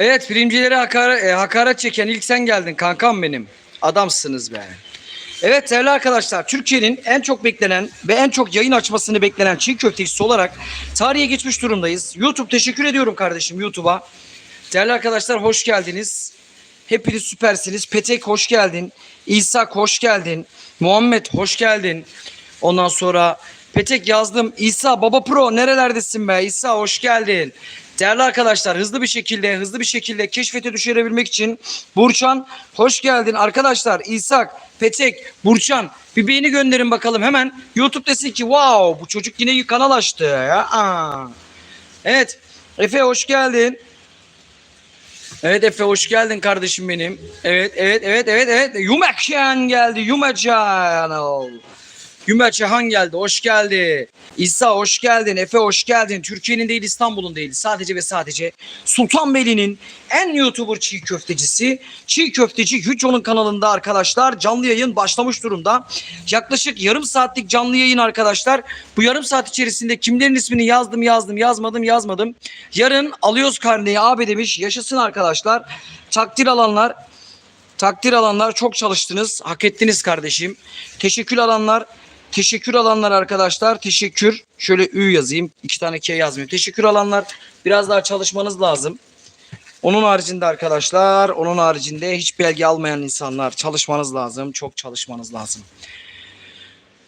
Evet filmcilere hakaret, e, hakaret çeken ilk sen geldin kankam benim. Adamsınız be. Evet değerli arkadaşlar Türkiye'nin en çok beklenen ve en çok yayın açmasını beklenen çiğ köftecisi olarak tarihe geçmiş durumdayız. YouTube teşekkür ediyorum kardeşim YouTube'a. Değerli arkadaşlar hoş geldiniz. Hepiniz süpersiniz. Petek hoş geldin. İsa hoş geldin. Muhammed hoş geldin. Ondan sonra Petek yazdım. İsa Baba Pro nerelerdesin be? İsa hoş geldin. Değerli arkadaşlar hızlı bir şekilde hızlı bir şekilde keşfete düşürebilmek için Burçan hoş geldin. Arkadaşlar İshak, Petek, Burçan bir beğeni gönderin bakalım hemen. YouTube desin ki wow bu çocuk yine kanal açtı. Ya. Aa. Evet Efe hoş geldin. Evet Efe hoş geldin kardeşim benim. Evet evet evet evet evet. Yumeçhan geldi. Yumeçhan. Yumeçhan geldi. Hoş geldi. İsa hoş geldin. Efe hoş geldin. Türkiye'nin değil İstanbul'un değil. Sadece ve sadece Sultanbeyli'nin en YouTuber çiğ köftecisi. Çiğ köfteci Yüco'nun kanalında arkadaşlar canlı yayın başlamış durumda. Yaklaşık yarım saatlik canlı yayın arkadaşlar. Bu yarım saat içerisinde kimlerin ismini yazdım yazdım yazmadım yazmadım. Yarın alıyoruz karneyi abi demiş. Yaşasın arkadaşlar. Takdir alanlar Takdir alanlar çok çalıştınız. Hak ettiniz kardeşim. Teşekkür alanlar Teşekkür alanlar arkadaşlar. Teşekkür. Şöyle Ü yazayım. iki tane K yazmayayım. Teşekkür alanlar biraz daha çalışmanız lazım. Onun haricinde arkadaşlar, onun haricinde hiç belge almayan insanlar çalışmanız lazım. Çok çalışmanız lazım.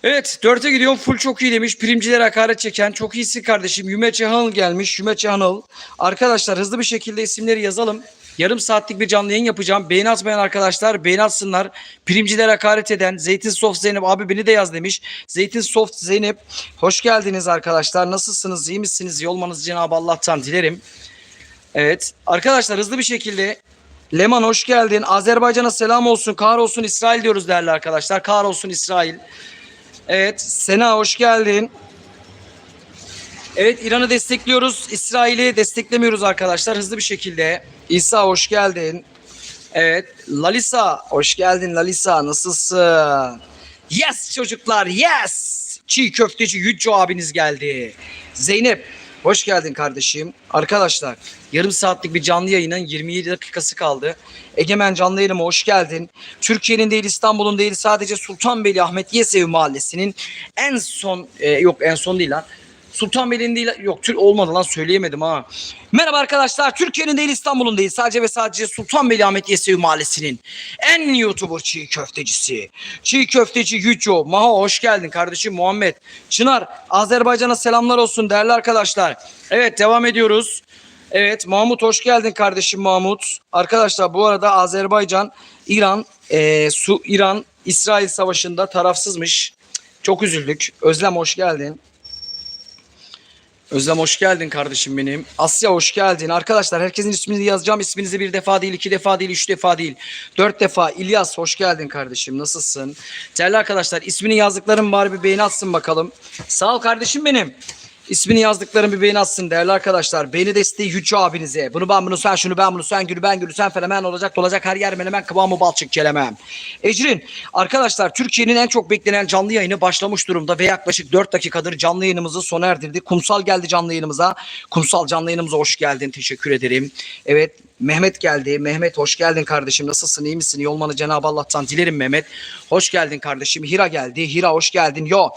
Evet dörte gidiyorum full çok iyi demiş. Primcilere hakaret çeken çok iyisi kardeşim. Yümeçe Hanıl gelmiş. Yümeçe Hanıl. Arkadaşlar hızlı bir şekilde isimleri yazalım. Yarım saatlik bir canlı yayın yapacağım. Beğeni atmayan arkadaşlar beğeni atsınlar. Primcilere hakaret eden Zeytin Soft Zeynep abi beni de yaz demiş. Zeytin Soft Zeynep hoş geldiniz arkadaşlar. Nasılsınız? iyi misiniz? İyi olmanızı Cenab-ı Allah'tan dilerim. Evet arkadaşlar hızlı bir şekilde Leman hoş geldin. Azerbaycan'a selam olsun. Kahrolsun İsrail diyoruz değerli arkadaşlar. Kahrolsun İsrail. Evet Sena hoş geldin. Evet İran'ı destekliyoruz. İsrail'i desteklemiyoruz arkadaşlar hızlı bir şekilde. İsa hoş geldin. Evet Lalisa hoş geldin Lalisa nasılsın? Yes çocuklar yes. Çiğ köfteci Yücco abiniz geldi. Zeynep hoş geldin kardeşim. Arkadaşlar yarım saatlik bir canlı yayının 27 dakikası kaldı. Egemen canlı yayınıma hoş geldin. Türkiye'nin değil İstanbul'un değil sadece Sultanbeyli Ahmet Yesevi Mahallesi'nin en son e, yok en son değil lan. Sultanbeyli'nin değil yok Tür olmadı lan söyleyemedim ha. Merhaba arkadaşlar Türkiye'nin değil İstanbul'un değil sadece ve sadece Sultanbeyli Ahmet Yesevi Mahallesi'nin en YouTuber çiğ köftecisi. Çiğ köfteci Yüco. Maho hoş geldin kardeşim Muhammed. Çınar Azerbaycan'a selamlar olsun değerli arkadaşlar. Evet devam ediyoruz. Evet Mahmut hoş geldin kardeşim Mahmut. Arkadaşlar bu arada Azerbaycan, İran, e, Su, İran, İsrail savaşında tarafsızmış. Çok üzüldük. Özlem hoş geldin. Özlem hoş geldin kardeşim benim. Asya hoş geldin. Arkadaşlar herkesin ismini yazacağım. İsminizi bir defa değil, iki defa değil, üç defa değil. Dört defa. İlyas hoş geldin kardeşim. Nasılsın? Değerli arkadaşlar ismini yazdıklarım bari bir beğeni atsın bakalım. Sağ ol kardeşim benim. İsmini yazdıklarım bir beğeni atsın değerli arkadaşlar. Beğeni desteği Yüce abinize. Bunu ben bunu sen şunu ben bunu sen gülü ben gülü sen fenomen olacak olacak her yer menemen kıvamı balçık kelemem. Ecrin arkadaşlar Türkiye'nin en çok beklenen canlı yayını başlamış durumda ve yaklaşık 4 dakikadır canlı yayınımızı sona erdirdik. Kumsal geldi canlı yayınımıza. Kumsal canlı yayınımıza hoş geldin. Teşekkür ederim. Evet Mehmet geldi. Mehmet hoş geldin kardeşim. Nasılsın? iyi misin? İyi olmanı Cenab-ı Allah'tan dilerim Mehmet. Hoş geldin kardeşim. Hira geldi. Hira hoş geldin. Yo.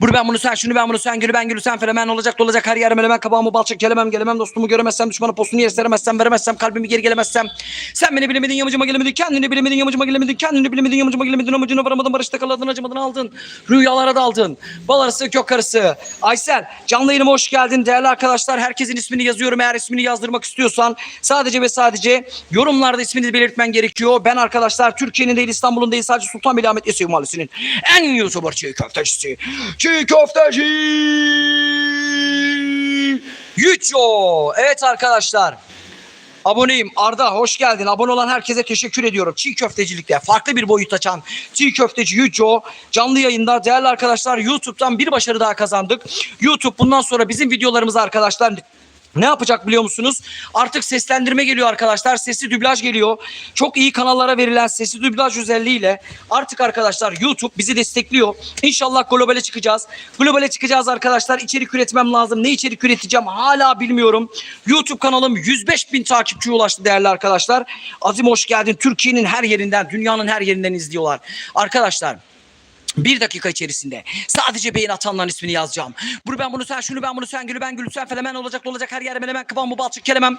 Bunu ben bunu sen şunu ben bunu sen gülü ben gülü sen fenomen olacak olacak her yerim elemem kabağımı balçık gelemem gelemem dostumu göremezsem düşmanı postunu yer seremezsem veremezsem kalbimi geri gelemezsem sen beni bilemedin yamacıma gelemedin kendini bilemedin yamacıma gelemedin kendini bilemedin yamacıma gelemedin amacına varamadın barışta kaladın acımadın aldın rüyalara daldın bal arısı kök arısı Aysel canlı yayınıma hoş geldin değerli arkadaşlar herkesin ismini yazıyorum eğer ismini yazdırmak istiyorsan sadece ve sadece yorumlarda ismini belirtmen gerekiyor ben arkadaşlar Türkiye'nin değil İstanbul'un değil sadece Sultanbeyli Ahmet Yesevi Mahallesi'nin en YouTuber çiğ köftecisi çiğ köfteci Yüco. Evet arkadaşlar. Aboneyim. Arda hoş geldin. Abone olan herkese teşekkür ediyorum. Çiğ köftecilikte farklı bir boyut açan çiğ köfteci Yüco canlı yayında değerli arkadaşlar YouTube'dan bir başarı daha kazandık. YouTube bundan sonra bizim videolarımızı arkadaşlar Ne yapacak biliyor musunuz? Artık seslendirme geliyor arkadaşlar. Sesli dublaj geliyor. Çok iyi kanallara verilen sesli dublaj özelliğiyle artık arkadaşlar YouTube bizi destekliyor. İnşallah globale çıkacağız. Globale çıkacağız arkadaşlar. İçerik üretmem lazım. Ne içerik üreteceğim hala bilmiyorum. YouTube kanalım 105 bin takipçiye ulaştı değerli arkadaşlar. Azim hoş geldin. Türkiye'nin her yerinden, dünyanın her yerinden izliyorlar. Arkadaşlar bir dakika içerisinde sadece beyin atanların ismini yazacağım. Bunu ben bunu sen şunu ben bunu sen gülü ben gülü sen felemen olacak olacak her yer hemen kıvam bu balçık kelemem.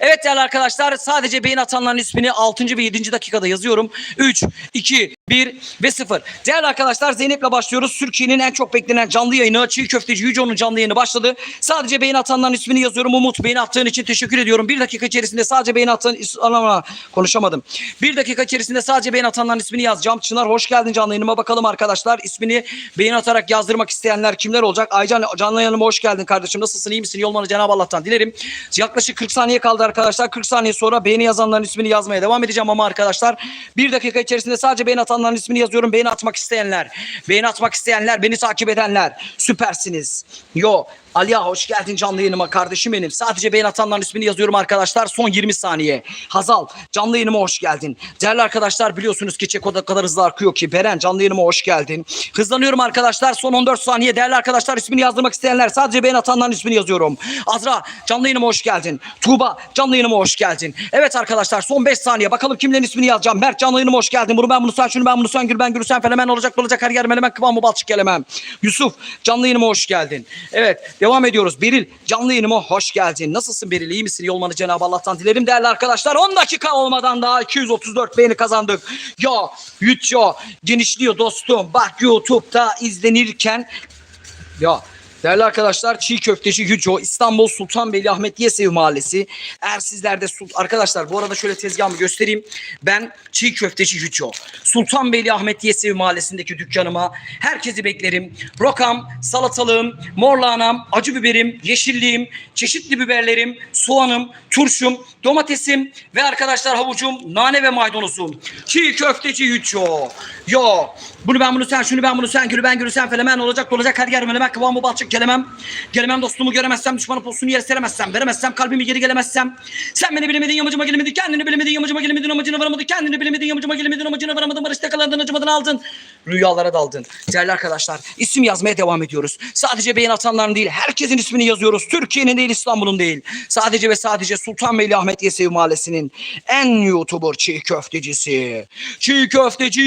Evet değerli arkadaşlar sadece beyin atanların ismini 6. ve 7. dakikada yazıyorum. 3, 2, 1 ve 0. Değerli arkadaşlar Zeynep'le başlıyoruz. Türkiye'nin en çok beklenen canlı yayını Çiğ Köfteci Yüceo'nun canlı yayını başladı. Sadece beyin atanların ismini yazıyorum. Umut beyin attığın için teşekkür ediyorum. Bir dakika içerisinde sadece beyin is- Anam, konuşamadım. Bir dakika içerisinde sadece beyin atanların ismini yazacağım. Çınar hoş geldin canlı yayınıma bakalım arkadaşlar. İsmini beyin atarak yazdırmak isteyenler kimler olacak? Aycan canlı yayınıma hoş geldin kardeşim. Nasılsın iyi misin? Yolmanı Cenab-ı Allah'tan dilerim. Yaklaşık 40 saniye kaldı arkadaşlar. 40 saniye sonra beğeni yazanların ismini yazmaya devam edeceğim ama arkadaşlar bir dakika içerisinde sadece beğeni atanların ismini yazıyorum. Beğeni atmak isteyenler, beğeni atmak isteyenler, beni takip edenler süpersiniz. Yo Aliya hoş geldin canlı yayınıma kardeşim benim. Sadece beğen atanların ismini yazıyorum arkadaşlar. Son 20 saniye. Hazal canlı yayınıma hoş geldin. Değerli arkadaşlar biliyorsunuz ki Çek o da kadar hızlı akıyor ki. Beren canlı yayınıma hoş geldin. Hızlanıyorum arkadaşlar. Son 14 saniye. Değerli arkadaşlar ismini yazdırmak isteyenler sadece beğen atanların ismini yazıyorum. Azra canlı yayınıma hoş geldin. Tuğba canlı yayınıma hoş geldin. Evet arkadaşlar son 5 saniye. Bakalım kimlerin ismini yazacağım. Mert canlı yayınıma hoş geldin. Bunu ben bunu sen şunu ben bunu sen gül ben gül sen felemen olacak olacak her yer menemen kıvamı balçık gelemem. Yusuf canlı yayınıma hoş geldin. Evet devam ediyoruz. Beril canlı yayınıma hoş geldin. Nasılsın Beril iyi misin? Yolmanı Cenab-ı Allah'tan dilerim değerli arkadaşlar. 10 dakika olmadan daha 234 beğeni kazandık. Ya YouTube genişliyor dostum. Bak YouTube'da izlenirken ya Değerli arkadaşlar Çiğ Köfteci Yüco İstanbul Sultanbeyli Ahmet Yesevi Mahallesi. Eğer sizler de Sul- arkadaşlar bu arada şöyle tezgahımı göstereyim. Ben Çiğ Köfteci Yüco Sultanbeyli Ahmet Yesevi Mahallesi'ndeki dükkanıma herkesi beklerim. Rokam, salatalığım, morlahanam, acı biberim, yeşilliğim, çeşitli biberlerim, soğanım, turşum, domatesim ve arkadaşlar havucum, nane ve maydanozum. Çiğ Köfteci Yüco. Yo bunu ben bunu sen şunu ben bunu sen gülü ben gülü sen felemen olacak olacak her yer menemen kıvamı balçık gelemem. Gelemem dostumu göremezsem düşmanı postunu yer seremezsem veremezsem kalbimi geri gelemezsem. Sen beni bilemedin yamacıma gelemedin kendini bilemedin yamacıma gelemedin amacına varamadın kendini bilemedin yamacıma gelemedin amacına varamadın barışta kalandın acımadın aldın. Rüyalara daldın. Değerli arkadaşlar isim yazmaya devam ediyoruz. Sadece beğen atanların değil herkesin ismini yazıyoruz. Türkiye'nin değil İstanbul'un değil. Sadece ve sadece Sultanbeyli Ahmet Yesevi Mahallesi'nin en YouTuber çiğ köftecisi. Çiğ köfteci.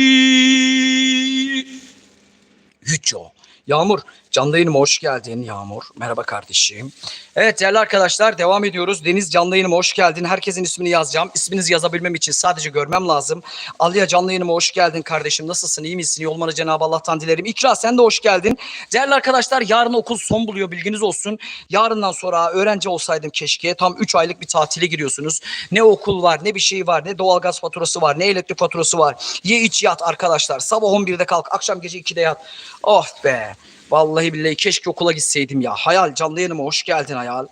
Yüco. Yağmur canlı yayınıma hoş geldin Yağmur. Merhaba kardeşim. Evet değerli arkadaşlar devam ediyoruz. Deniz canlı yayınıma hoş geldin. Herkesin ismini yazacağım. İsminizi yazabilmem için sadece görmem lazım. Aliye canlı yayınıma hoş geldin kardeşim. Nasılsın iyi misin? Yolmanı Cenab-ı Allah'tan dilerim. İkra sen de hoş geldin. Değerli arkadaşlar yarın okul son buluyor bilginiz olsun. Yarından sonra öğrenci olsaydım keşke. Tam 3 aylık bir tatile giriyorsunuz. Ne okul var ne bir şey var ne doğalgaz faturası var ne elektrik faturası var. Ye iç yat arkadaşlar. Sabah 11'de kalk akşam gece 2'de yat. Oh be. Vallahi billahi keşke okula gitseydim ya. Hayal canlı yayınıma hoş geldin Hayal.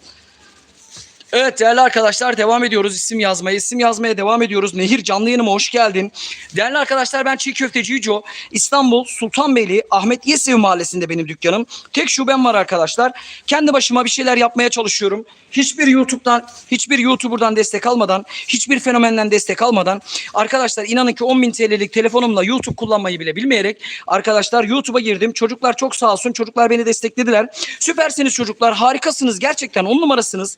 Evet değerli arkadaşlar devam ediyoruz isim yazmaya. İsim yazmaya devam ediyoruz. Nehir canlı yayınıma hoş geldin. Değerli arkadaşlar ben Çiğ Köfteci Yüco. İstanbul Sultanbeyli Ahmet Yesevi Mahallesi'nde benim dükkanım. Tek şubem var arkadaşlar. Kendi başıma bir şeyler yapmaya çalışıyorum. Hiçbir YouTube'dan, hiçbir YouTuber'dan destek almadan, hiçbir fenomenden destek almadan arkadaşlar inanın ki 10.000 TL'lik telefonumla YouTube kullanmayı bile bilmeyerek arkadaşlar YouTube'a girdim. Çocuklar çok sağ olsun. Çocuklar beni desteklediler. Süpersiniz çocuklar. Harikasınız. Gerçekten on numarasınız.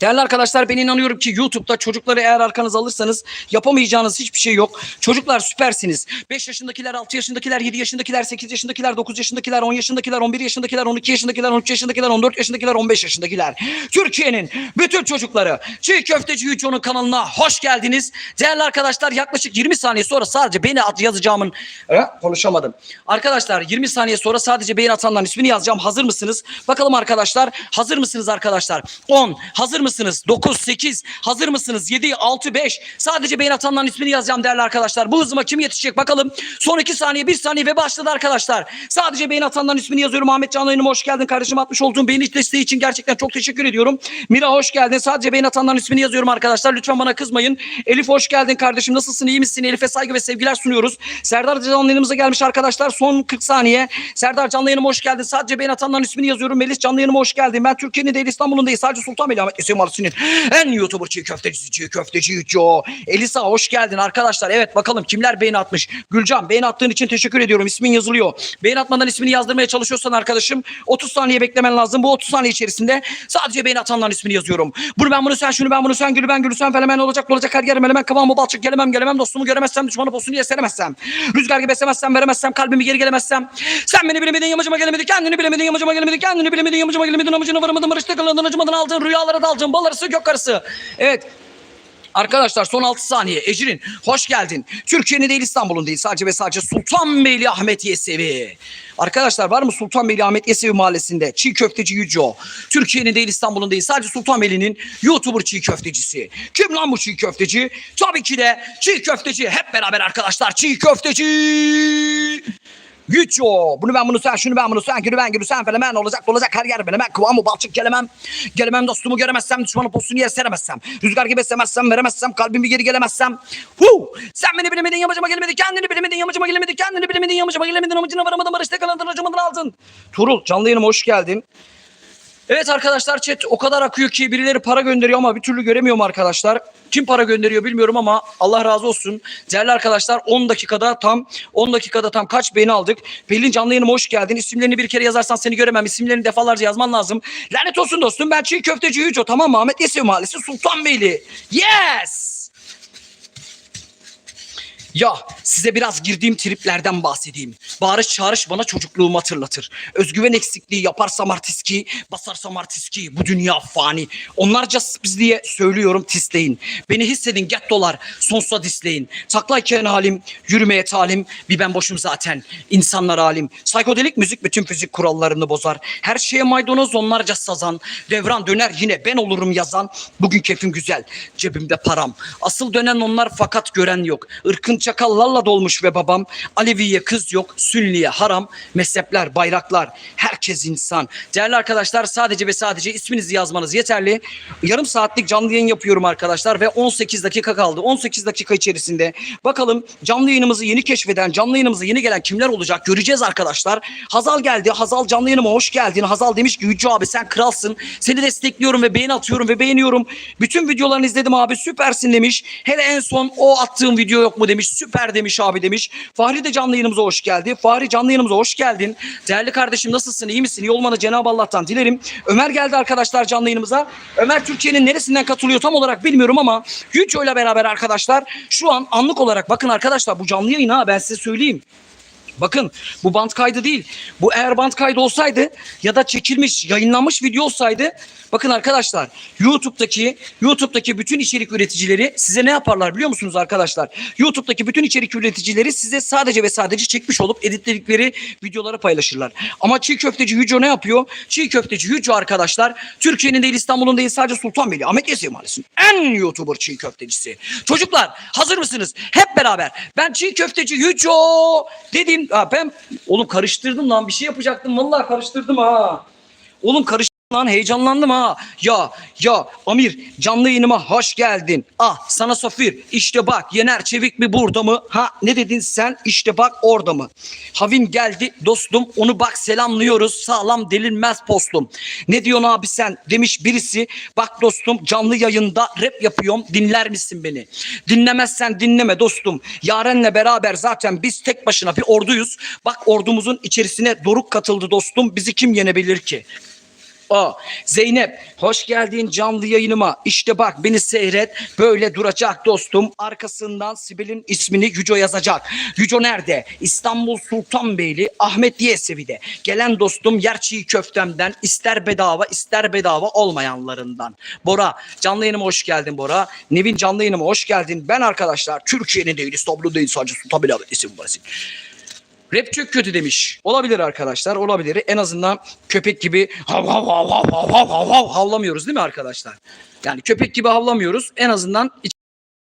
Değerli arkadaşlar ben inanıyorum ki YouTube'da çocukları eğer arkanıza alırsanız yapamayacağınız hiçbir şey yok. Çocuklar süpersiniz. 5 yaşındakiler, 6 yaşındakiler, 7 yaşındakiler, 8 yaşındakiler, 9 yaşındakiler, 10 yaşındakiler, 11 yaşındakiler, 12 yaşındakiler, 13 yaşındakiler, 14 yaşındakiler, 15 yaşındakiler. Türkiye'nin bütün çocukları Çiğ Köfteci Yüco'nun kanalına hoş geldiniz. Değerli arkadaşlar yaklaşık 20 saniye sonra sadece beni at yazacağımın... E, konuşamadım. Arkadaşlar 20 saniye sonra sadece beğen atanların ismini yazacağım. Hazır mısınız? Bakalım arkadaşlar. Hazır mısınız arkadaşlar? 10. Hazır Hazır mısınız? 9, 8. Hazır mısınız? 7, 6, 5. Sadece beyin atanların ismini yazacağım değerli arkadaşlar. Bu hızıma kim yetişecek bakalım. Son 2 saniye, 1 saniye ve başladı arkadaşlar. Sadece beyin atanların ismini yazıyorum. Ahmet Canlı yayınıma hoş geldin. Kardeşim atmış olduğum beyin desteği için gerçekten çok teşekkür ediyorum. Mira hoş geldin. Sadece beyin atanların ismini yazıyorum arkadaşlar. Lütfen bana kızmayın. Elif hoş geldin kardeşim. Nasılsın? iyi misin? Elif'e saygı ve sevgiler sunuyoruz. Serdar Canlı yayınımıza gelmiş arkadaşlar. Son 40 saniye. Serdar Canlı yayınıma hoş geldin. Sadece beyin atanların ismini yazıyorum. Melis Canlı yayınıma hoş geldin. Ben Türkiye'nin değil İstanbul'un değil. Sadece Sultanbeyli Ahmet Esim Arası'nın en YouTuber çiğ köftecisi çiğ köfteci Joe. Elisa hoş geldin arkadaşlar. Evet bakalım kimler beğeni atmış. Gülcan beğeni attığın için teşekkür ediyorum. İsmin yazılıyor. Beğeni atmadan ismini yazdırmaya çalışıyorsan arkadaşım 30 saniye beklemen lazım. Bu 30 saniye içerisinde sadece beğeni atanların ismini yazıyorum. Bunu ben bunu sen şunu ben bunu sen gülü ben gülü sen felemen olacak olacak her yerim elemen kıvamı balçık gelemem gelemem dostumu göremezsem düşmanı posunu diye seremezsem. Rüzgar gibi esemezsem veremezsem kalbimi geri gelemezsem. Sen beni bilemedin yamacıma gelemedin kendini bilemedin yamacıma gelemedin kendini bilemedin yamacıma gelemedin amacına varamadın barışta kalandın acımadın aldın rüyalara daldın bal arısı gök arısı. Evet Arkadaşlar son 6 saniye. Ecrin hoş geldin. Türkiye'nin değil İstanbul'un değil. Sadece ve sadece Sultanbeyli Ahmet Yesevi. Arkadaşlar var mı Sultanbeyli Ahmet Yesevi mahallesinde çiğ köfteci Yüco. Türkiye'nin değil İstanbul'un değil. Sadece Sultanbeyli'nin YouTuber çiğ köftecisi. Kim lan bu çiğ köfteci? Tabii ki de çiğ köfteci. Hep beraber arkadaşlar çiğ köfteci. Güç o. Bunu ben bunu sen şunu ben bunu sen günü ben günü sen fenomen olacak olacak her yer benim. Ben kıvamı balçık gelemem. Gelemem dostumu göremezsem düşmanın postunu yer seremezsem. Rüzgar gibi esemezsem veremezsem kalbimi geri gelemezsem. Hu! Sen beni bilemedin yamacıma gelemedin kendini bilemedin yamacıma gelemedin kendini bilemedin yamacıma gelemedin amacına varamadın barışta acımadın aldın. Turul canlı yayınıma hoş geldin. Evet arkadaşlar chat o kadar akıyor ki birileri para gönderiyor ama bir türlü göremiyorum arkadaşlar. Kim para gönderiyor bilmiyorum ama Allah razı olsun. Değerli arkadaşlar 10 dakikada tam 10 dakikada tam kaç beğeni aldık. Pelin canlı yayınıma hoş geldin. İsimlerini bir kere yazarsan seni göremem. İsimlerini defalarca yazman lazım. Lanet olsun dostum ben çiğ köfteci Yüco tamam mı? Ahmet Yesevi Mahallesi Sultanbeyli. Yes! Ya size biraz girdiğim triplerden bahsedeyim. Bağırış çağırış bana çocukluğumu hatırlatır. Özgüven eksikliği yaparsam artiski, basarsam artiski. Bu dünya fani. Onlarca biz diye söylüyorum tisleyin. Beni hissedin gettolar sonsuza disleyin. Taklayken halim, yürümeye talim. Bir ben boşum zaten. İnsanlar halim. Psikodelik müzik bütün fizik kurallarını bozar. Her şeye maydanoz onlarca sazan. Devran döner yine ben olurum yazan. Bugün keyfim güzel. Cebimde param. Asıl dönen onlar fakat gören yok. Irkın çakallarla dolmuş ve babam. Aleviye kız yok. Sünniye haram. Mezhepler, bayraklar. Herkes insan. Değerli arkadaşlar sadece ve sadece isminizi yazmanız yeterli. Yarım saatlik canlı yayın yapıyorum arkadaşlar ve 18 dakika kaldı. 18 dakika içerisinde bakalım canlı yayınımızı yeni keşfeden, canlı yayınımıza yeni gelen kimler olacak göreceğiz arkadaşlar. Hazal geldi. Hazal canlı yayınıma hoş geldin. Hazal demiş ki Yüce abi sen kralsın. Seni destekliyorum ve beğeni atıyorum ve beğeniyorum. Bütün videolarını izledim abi süpersin demiş. Hele en son o attığım video yok mu demiş. Süper demiş abi demiş. Fahri de canlı yayınımıza hoş geldi. Fahri canlı yayınımıza hoş geldin. Değerli kardeşim nasılsın? iyi misin? İyi olmanı Cenab-ı Allah'tan dilerim. Ömer geldi arkadaşlar canlı yayınımıza. Ömer Türkiye'nin neresinden katılıyor tam olarak bilmiyorum ama Yüce ile beraber arkadaşlar şu an anlık olarak bakın arkadaşlar bu canlı yayın ha ben size söyleyeyim. Bakın bu band kaydı değil. Bu eğer band kaydı olsaydı ya da çekilmiş, yayınlanmış video olsaydı bakın arkadaşlar YouTube'daki YouTube'daki bütün içerik üreticileri size ne yaparlar biliyor musunuz arkadaşlar? YouTube'daki bütün içerik üreticileri size sadece ve sadece çekmiş olup editledikleri videoları paylaşırlar. Ama çiğ köfteci Hüco ne yapıyor? Çiğ köfteci Hüco arkadaşlar Türkiye'nin değil İstanbul'un değil sadece Sultanbeyli Ahmet Yesevi Mahallesi'nin en YouTuber çiğ köftecisi. Çocuklar hazır mısınız? Hep beraber ben çiğ köfteci Hüco dedim. Ha, ben oğlum karıştırdım lan bir şey yapacaktım vallahi karıştırdım ha. Oğlum karıştırdım lan heyecanlandım ha. Ya ya Amir canlı yayınıma hoş geldin. Ah sana Safir işte bak Yener Çevik mi burada mı? Ha ne dedin sen işte bak orada mı? Havin geldi dostum onu bak selamlıyoruz sağlam delinmez postum. Ne diyorsun abi sen demiş birisi. Bak dostum canlı yayında rap yapıyorum dinler misin beni? Dinlemezsen dinleme dostum. Yarenle beraber zaten biz tek başına bir orduyuz. Bak ordumuzun içerisine Doruk katıldı dostum. Bizi kim yenebilir ki? Aa, Zeynep hoş geldin canlı yayınıma. İşte bak beni seyret. Böyle duracak dostum. Arkasından Sibel'in ismini Yüco yazacak. Yüco nerede? İstanbul Sultanbeyli Ahmet Yesevi'de. Gelen dostum yer çiğ köftemden ister bedava ister bedava olmayanlarından. Bora canlı yayınıma hoş geldin Bora. Nevin canlı yayınıma hoş geldin. Ben arkadaşlar Türkiye'nin değil İstanbul'un değil sadece Sultanbeyli Ahmet Yesevi. Rap çok kötü demiş. Olabilir arkadaşlar olabilir. En azından köpek gibi hav hav hav hav hav hav hav hav havlamıyoruz değil mi arkadaşlar? Yani köpek gibi havlamıyoruz. En azından iç-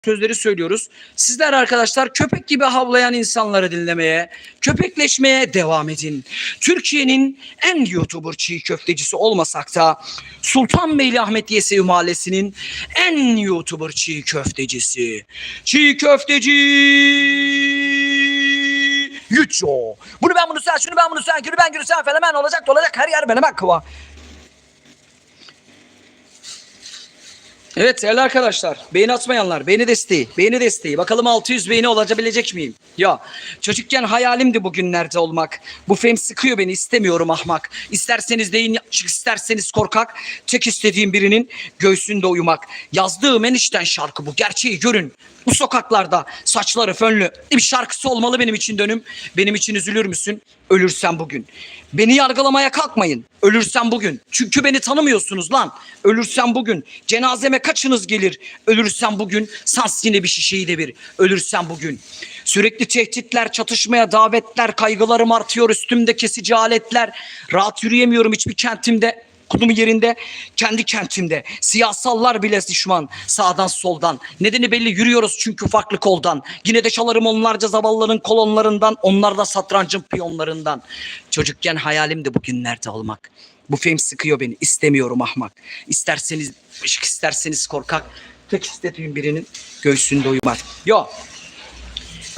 sözleri söylüyoruz. Sizler arkadaşlar köpek gibi havlayan insanları dinlemeye, köpekleşmeye devam edin. Türkiye'nin en YouTuber çiğ köftecisi olmasak da Sultanbeyli Ahmet Yesevi Mahallesi'nin en YouTuber çiğ köftecisi. Çiğ köfteci Yüço. Bunu ben bunu sen, şunu ben bunu sen, günü ben günü sen felemen olacak olacak her yer benim kıva. Evet değerli arkadaşlar beğeni atmayanlar beğeni desteği beğeni desteği bakalım 600 beğeni olabilecek miyim? Ya çocukken hayalimdi bugünlerde olmak. Bu fame sıkıyor beni istemiyorum ahmak. İsterseniz deyin isterseniz korkak. Tek istediğim birinin göğsünde uyumak. Yazdığım en içten şarkı bu gerçeği görün. Bu sokaklarda saçları fönlü bir şarkısı olmalı benim için dönüm. Benim için üzülür müsün? Ölürsen bugün. Beni yargılamaya kalkmayın. Ölürsem bugün. Çünkü beni tanımıyorsunuz lan. Ölürsem bugün. Cenazeme kaçınız gelir? Ölürsem bugün. Sans yine bir şişeyi de bir. Ölürsem bugün. Sürekli tehditler, çatışmaya davetler, kaygılarım artıyor üstümde kesici aletler. Rahat yürüyemiyorum hiçbir kentimde. Kulumu yerinde, kendi kentimde. Siyasallar bile düşman, sağdan soldan. Nedeni belli yürüyoruz çünkü farklı koldan. Yine de çalarım onlarca zavallıların kolonlarından, onlar da satrancın piyonlarından. Çocukken hayalimdi bugünlerde olmak. Bu film sıkıyor beni, istemiyorum ahmak. İsterseniz ışık isterseniz korkak. Tek istediğim birinin göğsünde uyumak. Yo,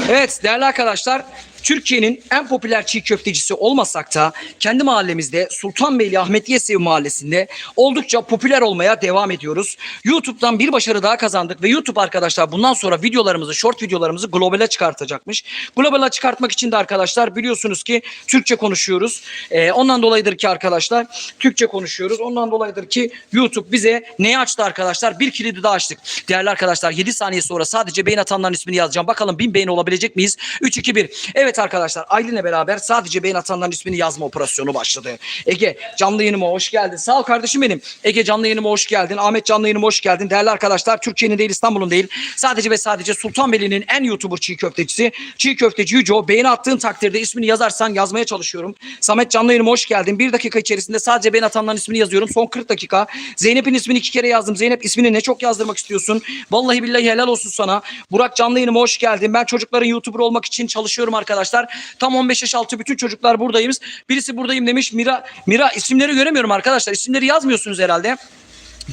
Evet değerli arkadaşlar Türkiye'nin en popüler çiğ köftecisi olmasak da kendi mahallemizde Sultanbeyli Ahmet Yesevi mahallesinde oldukça popüler olmaya devam ediyoruz. YouTube'dan bir başarı daha kazandık ve YouTube arkadaşlar bundan sonra videolarımızı, short videolarımızı globale çıkartacakmış. Globale çıkartmak için de arkadaşlar biliyorsunuz ki Türkçe konuşuyoruz. Ee, ondan dolayıdır ki arkadaşlar Türkçe konuşuyoruz. Ondan dolayıdır ki YouTube bize neyi açtı arkadaşlar? Bir kilidi daha açtık. Değerli arkadaşlar 7 saniye sonra sadece beğen atanların ismini yazacağım. Bakalım 1000 beğeni olabilecek miyiz? 3, 2, 1. Evet arkadaşlar Aylin'le beraber sadece beğen atanların ismini yazma operasyonu başladı. Ege canlı yayınıma hoş geldin. Sağ ol kardeşim benim. Ege canlı yayınıma hoş geldin. Ahmet canlı yayınıma hoş geldin. Değerli arkadaşlar Türkiye'nin değil İstanbul'un değil. Sadece ve sadece Sultanbeyli'nin en YouTuber çiğ köftecisi. Çiğ köfteci Yüco. Beğeni attığın takdirde ismini yazarsan yazmaya çalışıyorum. Samet canlı yayınıma hoş geldin. Bir dakika içerisinde sadece beğen atanların ismini yazıyorum. Son 40 dakika. Zeynep'in ismini iki kere yazdım. Zeynep ismini ne çok yazdırmak istiyorsun. Vallahi billahi helal olsun sana. Burak canlı yayınıma hoş geldin. Ben çocukların YouTuber olmak için çalışıyorum arkadaşlar. Tam 15 yaş altı bütün çocuklar buradayız. Birisi buradayım demiş. Mira Mira isimleri göremiyorum arkadaşlar. İsimleri yazmıyorsunuz herhalde.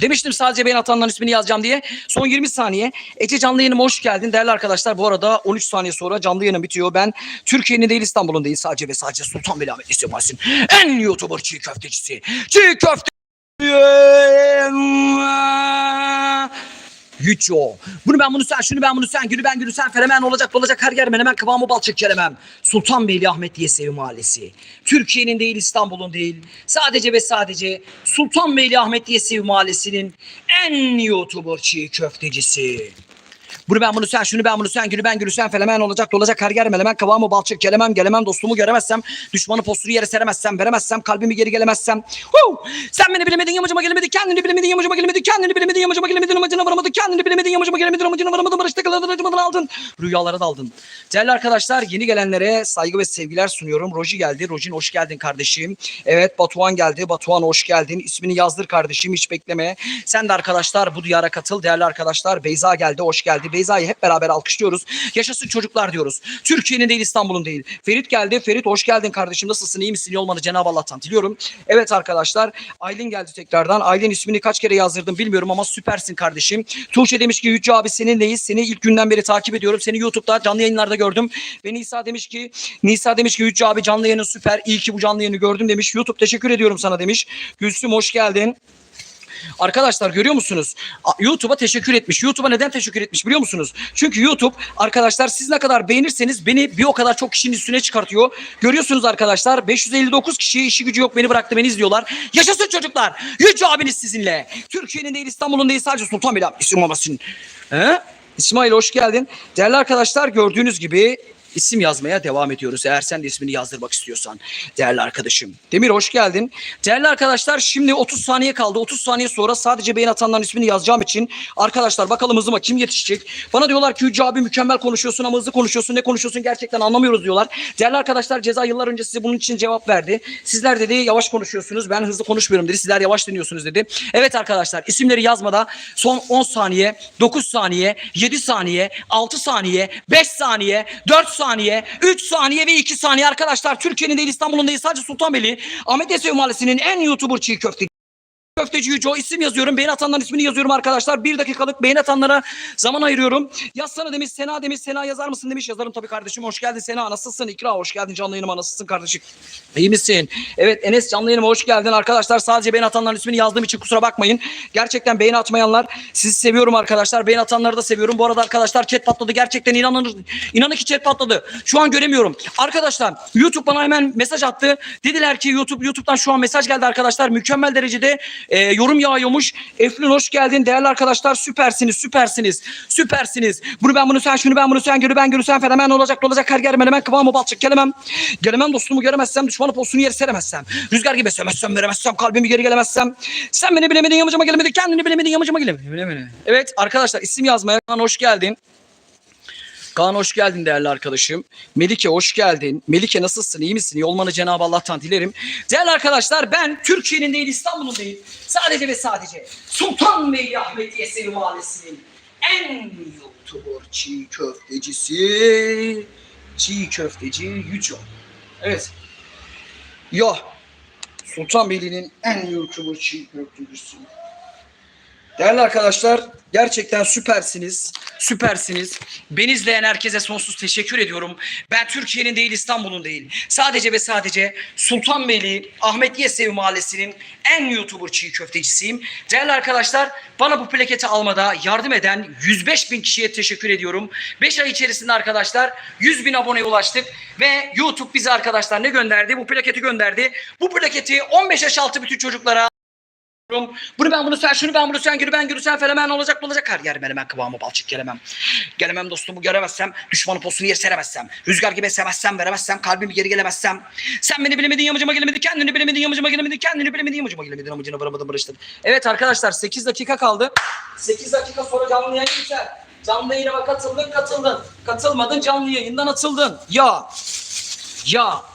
Demiştim sadece beğen atanların ismini yazacağım diye. Son 20 saniye. Ece canlı yayınıma hoş geldin değerli arkadaşlar. Bu arada 13 saniye sonra canlı yayınım bitiyor. Ben Türkiye'nin değil İstanbul'un değil sadece ve sadece Sultanbeyli Ahmet İsmail'sin. En YouTuber çiğ köftecisi. Çiğ köfte. Güç o. Bunu ben bunu sen, şunu ben bunu sen, günü ben günü sen, felemen olacak olacak her yer menemen kıvamı balçık kelemem. Sultanbeyli Ahmet Yesevi Mahallesi. Türkiye'nin değil İstanbul'un değil. Sadece ve sadece Sultanbeyli Ahmet Yesevi Mahallesi'nin en YouTuber çiğ köftecisi. Bunu ben bunu sen, şunu ben bunu sen, günü ben günü sen, felemen olacak olacak her yer melemen kıvamı balçık gelemem gelemem dostumu göremezsem, düşmanı posturu yere seremezsem, veremezsem, kalbimi geri gelemezsem. Huu! Sen beni bilemedin yamacıma gelemedin, kendini bilemedin yamacıma gelemedin, kendini bilemedin yamacıma gelemedin, amacına varamadın, kendini bilemedin yamacıma gelemedin, amacına varamadın, barışta kaladın, acımadın aldın. Rüyalara daldın. Değerli arkadaşlar yeni gelenlere saygı ve sevgiler sunuyorum. Roji geldi. Rojin hoş geldin kardeşim. Evet Batuhan geldi. Batuhan hoş geldin. İsmini yazdır kardeşim hiç bekleme. Sen de arkadaşlar bu diyara katıl. Değerli arkadaşlar Beyza geldi. Hoş geldi. Beyza'yı hep beraber alkışlıyoruz. Yaşasın çocuklar diyoruz. Türkiye'nin değil İstanbul'un değil. Ferit geldi. Ferit hoş geldin kardeşim. Nasılsın? iyi misin? İyi olmanı Cenab-ı Allah'tan diliyorum. Evet arkadaşlar Aylin geldi tekrardan. Aylin ismini kaç kere yazdırdım bilmiyorum ama süpersin kardeşim. Tuğçe demiş ki Yüce abi seninleyiz. Seni ilk günden beri takip ediyorum. Seni YouTube'da canlı yayınlarda gördüm. Ve Nisa demiş ki Nisa demiş ki Yüce abi canlı yayının süper. İyi ki bu canlı yayını gördüm demiş. YouTube teşekkür ediyorum sana demiş. Gülsüm hoş geldin. Arkadaşlar görüyor musunuz? YouTube'a teşekkür etmiş. YouTube'a neden teşekkür etmiş biliyor musunuz? Çünkü YouTube arkadaşlar siz ne kadar beğenirseniz beni bir o kadar çok kişinin üstüne çıkartıyor. Görüyorsunuz arkadaşlar 559 kişiye işi gücü yok beni bıraktı beni izliyorlar. Yaşasın çocuklar. Yüce abiniz sizinle. Türkiye'nin değil İstanbul'un değil sadece Sultanbeyli isim olmasın. He? İsmail hoş geldin. Değerli arkadaşlar gördüğünüz gibi isim yazmaya devam ediyoruz. Eğer sen de ismini yazdırmak istiyorsan değerli arkadaşım. Demir hoş geldin. Değerli arkadaşlar şimdi 30 saniye kaldı. 30 saniye sonra sadece beyin atanların ismini yazacağım için arkadaşlar bakalım hızıma kim yetişecek? Bana diyorlar ki Hücü abi mükemmel konuşuyorsun ama hızlı konuşuyorsun. Ne konuşuyorsun gerçekten anlamıyoruz diyorlar. Değerli arkadaşlar ceza yıllar önce size bunun için cevap verdi. Sizler dedi yavaş konuşuyorsunuz. Ben hızlı konuşmuyorum dedi. Sizler yavaş dinliyorsunuz dedi. Evet arkadaşlar isimleri yazmada son 10 saniye, 9 saniye, 7 saniye, 6 saniye, 5 saniye, 4 saniye, 3 saniye ve 2 saniye arkadaşlar. Türkiye'nin değil İstanbul'un değil sadece Sultanbeyli Ahmet Yesevi Mahallesi'nin en YouTuber çiğ köfte Köfteci Yüce o isim yazıyorum. Beğen atanların ismini yazıyorum arkadaşlar. Bir dakikalık beğen atanlara zaman ayırıyorum. Yazsana demiş Sena demiş. Sena yazar mısın demiş. Yazarım tabii kardeşim. Hoş geldin Sena. Nasılsın? İkra hoş geldin canlı yayınıma. Nasılsın kardeşim? İyi misin? Evet Enes canlı yayınıma hoş geldin. Arkadaşlar sadece beğen atanların ismini yazdığım için kusura bakmayın. Gerçekten beğen atmayanlar sizi seviyorum arkadaşlar. Beğen atanları da seviyorum. Bu arada arkadaşlar chat patladı. Gerçekten inanın, inanın ki chat patladı. Şu an göremiyorum. Arkadaşlar YouTube bana hemen mesaj attı. Dediler ki YouTube YouTube'dan şu an mesaj geldi arkadaşlar. Mükemmel derecede e, yorum yağıyormuş. Eflin hoş geldin. Değerli arkadaşlar süpersiniz, süpersiniz, süpersiniz. Bunu ben bunu sen, şunu ben bunu sen, görü ben görü sen fenomen olacak, ne olacak her gelmem hemen kıvamı balçık gelemem. Gelemem dostumu göremezsem, düşmanı postunu yeri seremezsem. Rüzgar gibi esemezsem, veremezsem, kalbimi geri gelemezsem. Sen beni bilemedin, yamacıma gelemedin, kendini bilemedin, yamacıma gelemedin. Evet arkadaşlar isim yazmaya hoş geldin. Kaan hoş geldin değerli arkadaşım. Melike hoş geldin. Melike nasılsın? iyi misin? İyi olmanı Cenab-ı Allah'tan dilerim. Değerli arkadaşlar ben Türkiye'nin değil İstanbul'un değil. Sadece ve sadece Sultanbeyli Ahmet Yesevi Mahallesi'nin en YouTuber çiğ köftecisi. Çiğ köfteci Yüco. Evet. Yo. Sultanbeyli'nin en YouTuber çiğ köftecisi. Değerli arkadaşlar gerçekten süpersiniz. Süpersiniz. Beni izleyen herkese sonsuz teşekkür ediyorum. Ben Türkiye'nin değil İstanbul'un değil. Sadece ve sadece Sultanbeyli Ahmet Yesevi Mahallesi'nin en YouTuber çiğ köftecisiyim. Değerli arkadaşlar bana bu plaketi almada yardım eden 105 bin kişiye teşekkür ediyorum. 5 ay içerisinde arkadaşlar 100 bin aboneye ulaştık. Ve YouTube bize arkadaşlar ne gönderdi? Bu plaketi gönderdi. Bu plaketi 15 yaş altı bütün çocuklara bunu ben bunu sen şunu ben bunu sen gürü ben gürü sen felemen olacak mı olacak her yer menemen kıvamı balçık gelemem. Gelemem dostumu göremezsem düşmanın postunu yer seremezsem rüzgar gibi esemezsem veremezsem kalbimi geri gelemezsem sen beni bilemedin yamacıma gelemedin kendini bilemedin yamacıma gelemedin kendini bilemedin yamacıma gelemedin amacına varamadın barıştın. Evet arkadaşlar 8 dakika kaldı. 8 dakika sonra canlı yayın biter. Canlı yayına katıldın katıldın. Katılmadın canlı yayından atıldın. Ya. Ya.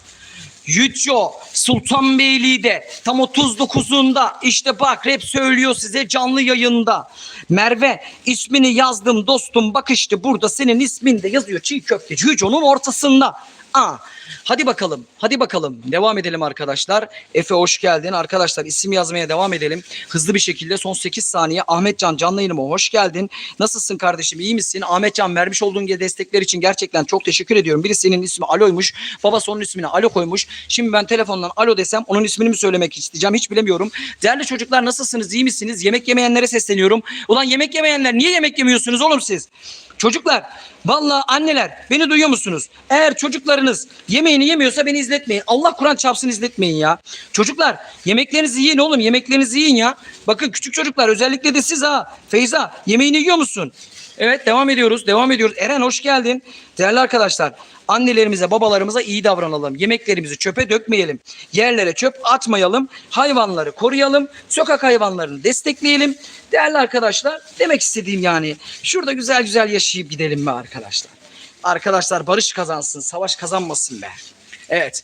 Yüco Sultanbeyli'de tam 39'unda işte bak rap söylüyor size canlı yayında. Merve ismini yazdım dostum bak işte burada senin ismin de yazıyor çiğ köfteci Yüco'nun ortasında. Aa, hadi bakalım hadi bakalım devam edelim arkadaşlar. Efe hoş geldin arkadaşlar isim yazmaya devam edelim. Hızlı bir şekilde son 8 saniye Ahmetcan canlı yayınıma hoş geldin. Nasılsın kardeşim iyi misin? Ahmetcan vermiş olduğun destekler için gerçekten çok teşekkür ediyorum. Birisinin ismi Alo'ymuş. Babası onun ismini Alo koymuş. Şimdi ben telefondan Alo desem onun ismini mi söylemek isteyeceğim hiç bilemiyorum. Değerli çocuklar nasılsınız iyi misiniz? Yemek yemeyenlere sesleniyorum. Ulan yemek yemeyenler niye yemek yemiyorsunuz oğlum siz? Çocuklar vallahi anneler beni duyuyor musunuz? Eğer çocuklarınız yemeğini yemiyorsa beni izletmeyin. Allah Kur'an çarpsın izletmeyin ya. Çocuklar yemeklerinizi yiyin oğlum yemeklerinizi yiyin ya. Bakın küçük çocuklar özellikle de siz ha. Feyza yemeğini yiyor musun? Evet devam ediyoruz devam ediyoruz. Eren hoş geldin. Değerli arkadaşlar annelerimize babalarımıza iyi davranalım. Yemeklerimizi çöpe dökmeyelim. Yerlere çöp atmayalım. Hayvanları koruyalım. Sokak hayvanlarını destekleyelim. Değerli arkadaşlar demek istediğim yani şurada güzel güzel yaşayıp gidelim mi arkadaşlar? Arkadaşlar barış kazansın, savaş kazanmasın be. Evet.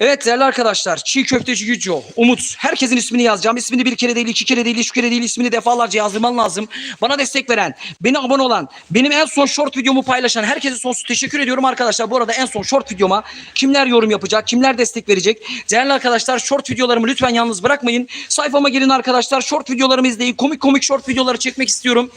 Evet değerli arkadaşlar çiğ köfteci Yüco, Umut herkesin ismini yazacağım. İsmini bir kere değil iki kere değil üç kere değil ismini defalarca yazdırman lazım. Bana destek veren, beni abone olan, benim en son short videomu paylaşan herkese sonsuz teşekkür ediyorum arkadaşlar. Bu arada en son short videoma kimler yorum yapacak, kimler destek verecek? Değerli arkadaşlar short videolarımı lütfen yalnız bırakmayın. Sayfama gelin arkadaşlar short videolarımı izleyin. Komik komik short videoları çekmek istiyorum.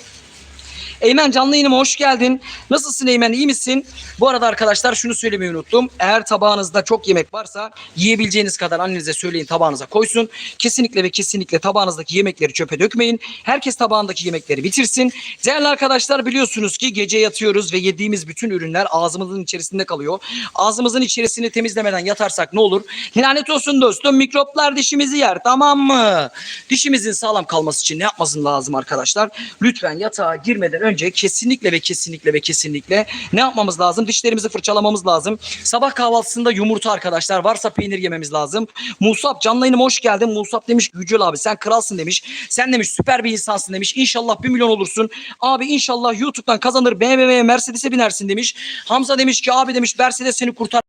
Eymen canlı yayınıma hoş geldin. Nasılsın Eymen iyi misin? Bu arada arkadaşlar şunu söylemeyi unuttum. Eğer tabağınızda çok yemek varsa yiyebileceğiniz kadar annenize söyleyin tabağınıza koysun. Kesinlikle ve kesinlikle tabağınızdaki yemekleri çöpe dökmeyin. Herkes tabağındaki yemekleri bitirsin. Değerli arkadaşlar biliyorsunuz ki gece yatıyoruz ve yediğimiz bütün ürünler ağzımızın içerisinde kalıyor. Ağzımızın içerisini temizlemeden yatarsak ne olur? Lanet olsun dostum mikroplar dişimizi yer tamam mı? Dişimizin sağlam kalması için ne yapmasın lazım arkadaşlar? Lütfen yatağa girmeden önce kesinlikle ve kesinlikle ve kesinlikle ne yapmamız lazım? Dişlerimizi fırçalamamız lazım. Sabah kahvaltısında yumurta arkadaşlar. Varsa peynir yememiz lazım. Musab canlı yayınıma hoş geldin. Musab demiş Gücül abi sen kralsın demiş. Sen demiş süper bir insansın demiş. İnşallah 1 milyon olursun. Abi inşallah YouTube'dan kazanır BMW'ye Mercedes'e binersin demiş. Hamza demiş ki abi demiş Mercedes seni kurtar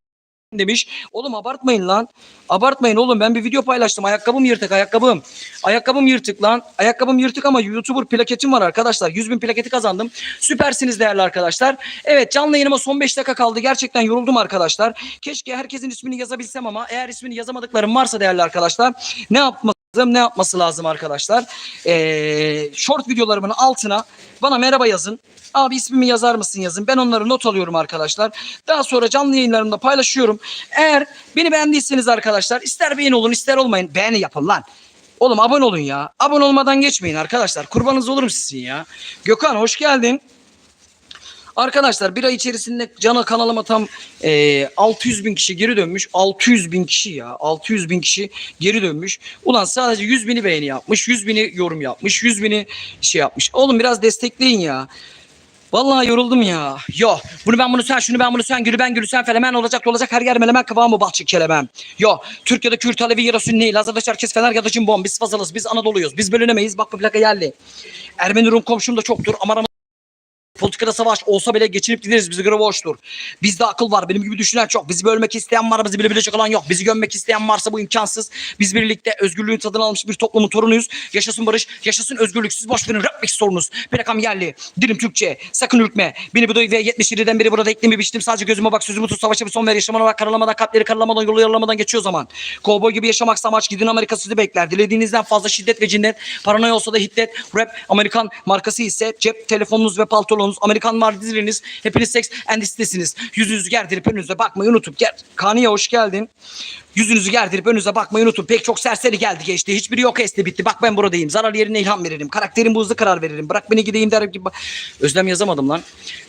demiş. Oğlum abartmayın lan. Abartmayın oğlum ben bir video paylaştım. Ayakkabım yırtık ayakkabım. Ayakkabım yırtık lan. Ayakkabım yırtık ama YouTuber plaketim var arkadaşlar. 100 bin plaketi kazandım. Süpersiniz değerli arkadaşlar. Evet canlı yayınıma son 5 dakika kaldı. Gerçekten yoruldum arkadaşlar. Keşke herkesin ismini yazabilsem ama eğer ismini yazamadıklarım varsa değerli arkadaşlar ne yapması ne yapması lazım arkadaşlar? Ee, short videolarımın altına bana merhaba yazın. Abi ismimi yazar mısın yazın. Ben onları not alıyorum arkadaşlar. Daha sonra canlı yayınlarımda paylaşıyorum. Eğer beni beğendiyseniz arkadaşlar ister beğen olun ister olmayın. Beğeni yapın lan. Oğlum abone olun ya. Abone olmadan geçmeyin arkadaşlar. Kurbanınız olurum sizin ya. Gökhan hoş geldin. Arkadaşlar bir ay içerisinde cana kanalıma tam e, 600 bin kişi geri dönmüş. 600 bin kişi ya. 600 bin kişi geri dönmüş. Ulan sadece 100 bini beğeni yapmış. 100 bini yorum yapmış. 100 bini şey yapmış. Oğlum biraz destekleyin ya. Vallahi yoruldum ya. Yo bunu ben bunu sen şunu ben bunu sen gülü ben gülü sen felemen olacak olacak her yer melemen kıvamı bahçe kelemem. Yo Türkiye'de Kürt Alevi Yara Sünni Lazada Çerkes Fener ya da biz fazlalız biz Anadolu'yuz biz bölünemeyiz bak bu plaka yerli. Ermeni Rum komşum da çoktur ama Politikada savaş olsa bile geçinip gideriz. Bizi göre boştur. Bizde akıl var. Benim gibi düşünen çok. Bizi bölmek isteyen var. Bizi bilebilecek olan yok. Bizi gömmek isteyen varsa bu imkansız. Biz birlikte özgürlüğün tadını almış bir toplumun torunuyuz. Yaşasın barış, yaşasın özgürlük. Siz boş verin rap sorunuz. Plakam yerli. Dilim Türkçe. Sakın ürkme. Beni bu ve 77'den beri burada eklemi biçtim. Sadece gözüme bak sözümü tut. Savaşa bir son ver. Yaşamana bak. Karalamadan kalpleri karalamadan yolu yaralamadan geçiyor zaman. Kovboy gibi yaşamak amaç. Gidin Amerika sizi bekler. Dilediğinizden fazla şiddet ve cinnet. Paranoya olsa da hiddet. Rap Amerikan markası ise cep telefonunuz ve paltonuz. Amerikan var dizileriniz. Hepiniz seks endüstrisiniz. Yüzünüzü gerdirip önünüze bakmayı unutup gel. Kaniye hoş geldin. Yüzünüzü gerdirip önünüze bakmayı unutun. Pek çok serseri geldi geçti. Hiçbiri yok esti bitti. Bak ben buradayım. Zarar yerine ilham veririm. Karakterim bu hızlı karar veririm. Bırak beni gideyim der gibi. Özlem yazamadım lan.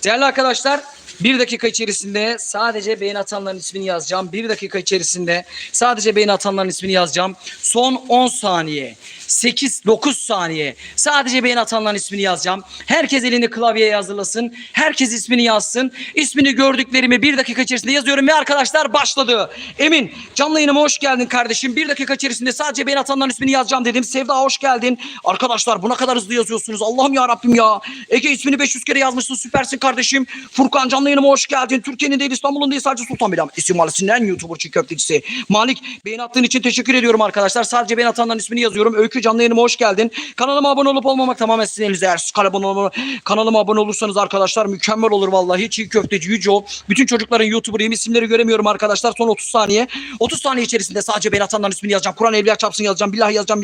Değerli arkadaşlar bir dakika içerisinde sadece beğeni atanların ismini yazacağım. Bir dakika içerisinde sadece beğeni atanların ismini yazacağım. Son 10 saniye. 8-9 saniye. Sadece beğeni atanların ismini yazacağım. Herkes elini klavyeye hazırlasın. Herkes ismini yazsın. İsmini gördüklerimi bir dakika içerisinde yazıyorum ve arkadaşlar başladı. Emin canlı yayınıma hoş geldin kardeşim. Bir dakika içerisinde sadece beğeni atanların ismini yazacağım dedim. Sevda hoş geldin. Arkadaşlar buna kadar hızlı yazıyorsunuz. Allah'ım ya Rabbim ya. Ege ismini 500 kere yazmışsın. Süpersin kardeşim. Furkan canlı yayınıma hoş geldin. Türkiye'nin değil İstanbul'un değil sadece Sultanbeyli isim mahallesinin en YouTuber çiğ köftecisi. Malik beğeni attığın için teşekkür ediyorum arkadaşlar. Sadece beğeni atanların ismini yazıyorum. Öykü canlı yayınıma hoş geldin. Kanalıma abone olup olmamak tamamen sizin elinizde. Eğer kanalıma, kanalıma abone olursanız arkadaşlar mükemmel olur vallahi. Çiğ köfteci Yüco. Bütün çocukların YouTuber'ıyım. İsimleri göremiyorum arkadaşlar. Son 30 saniye. 30 saniye içerisinde sadece beğeni atanların ismini yazacağım. Kur'an Evliya çarpsın yazacağım. Billahi yazacağım.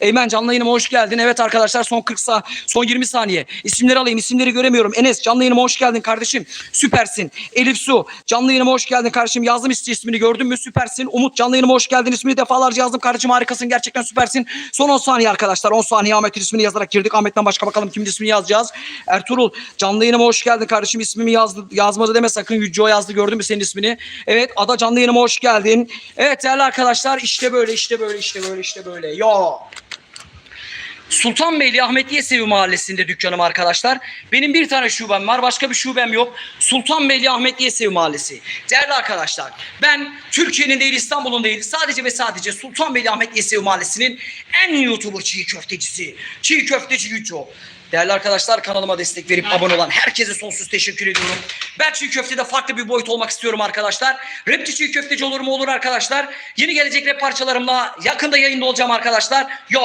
Eymen canlı yayınıma hoş geldin. Evet arkadaşlar son 40 sa son 20 saniye. İsimleri alayım. İsimleri göremiyorum. Enes canlı yayınıma hoş geldin kardeşim. Süpersin. Elif Su canlı yayınıma hoş geldin kardeşim. Yazdım ismi ismini gördün mü? Süpersin. Umut canlı yayınıma hoş geldin. İsmini defalarca yazdım kardeşim. Harikasın. Gerçekten süpersin. Son 10 saniye arkadaşlar. 10 saniye Ahmet'in ismini yazarak girdik. Ahmet'ten başka bakalım kimin ismini yazacağız. Ertuğrul canlı yayınıma hoş geldin kardeşim. İsmimi yazdı, yazmadı deme sakın. Yüce yazdı gördün mü senin ismini? Evet Ada canlı yayınıma hoş geldin. Evet değerli arkadaşlar işte böyle işte böyle işte böyle işte böyle. Yo. Sultanbeyli Ahmet Yesevi Mahallesi'nde dükkanım arkadaşlar. Benim bir tane şubem var. Başka bir şubem yok. Sultanbeyli Ahmet Yesevi Mahallesi. Değerli arkadaşlar ben Türkiye'nin değil İstanbul'un değil sadece ve sadece Sultanbeyli Ahmet Yesevi Mahallesi'nin en YouTuber çiğ köftecisi. Çiğ köfteci Yüco. Değerli arkadaşlar kanalıma destek verip abone olan herkese sonsuz teşekkür ediyorum. Ben çiğ köftede farklı bir boyut olmak istiyorum arkadaşlar. Rapçi çiğ köfteci olur mu olur arkadaşlar. Yeni gelecek rap parçalarımla yakında yayında olacağım arkadaşlar. Yo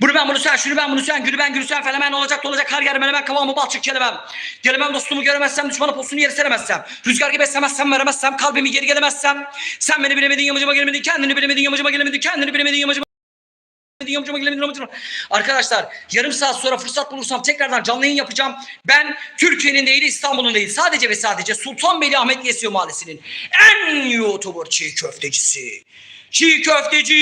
bunu ben bunu sen şunu ben bunu sen gülü ben gülü sen felemen olacak da olacak her yer menemen kıvamı balçık kelemem. Gelemem dostumu göremezsem düşmanı postunu yeri seremezsem. Rüzgar gibi eslemezsem veremezsem kalbimi geri gelemezsem. Sen beni bilemedin yamacıma gelemedin kendini bilemedin yamacıma gelemedin kendini bilemedin yamacıma. Arkadaşlar yarım saat sonra fırsat bulursam tekrardan canlı yayın yapacağım. Ben Türkiye'nin değil İstanbul'un değil sadece ve sadece Sultanbeyli Ahmet Yesiyor Mahallesi'nin en YouTuber çiğ köftecisi. Çiğ köfteci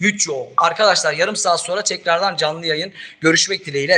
Yüco. Arkadaşlar yarım saat sonra tekrardan canlı yayın görüşmek dileğiyle.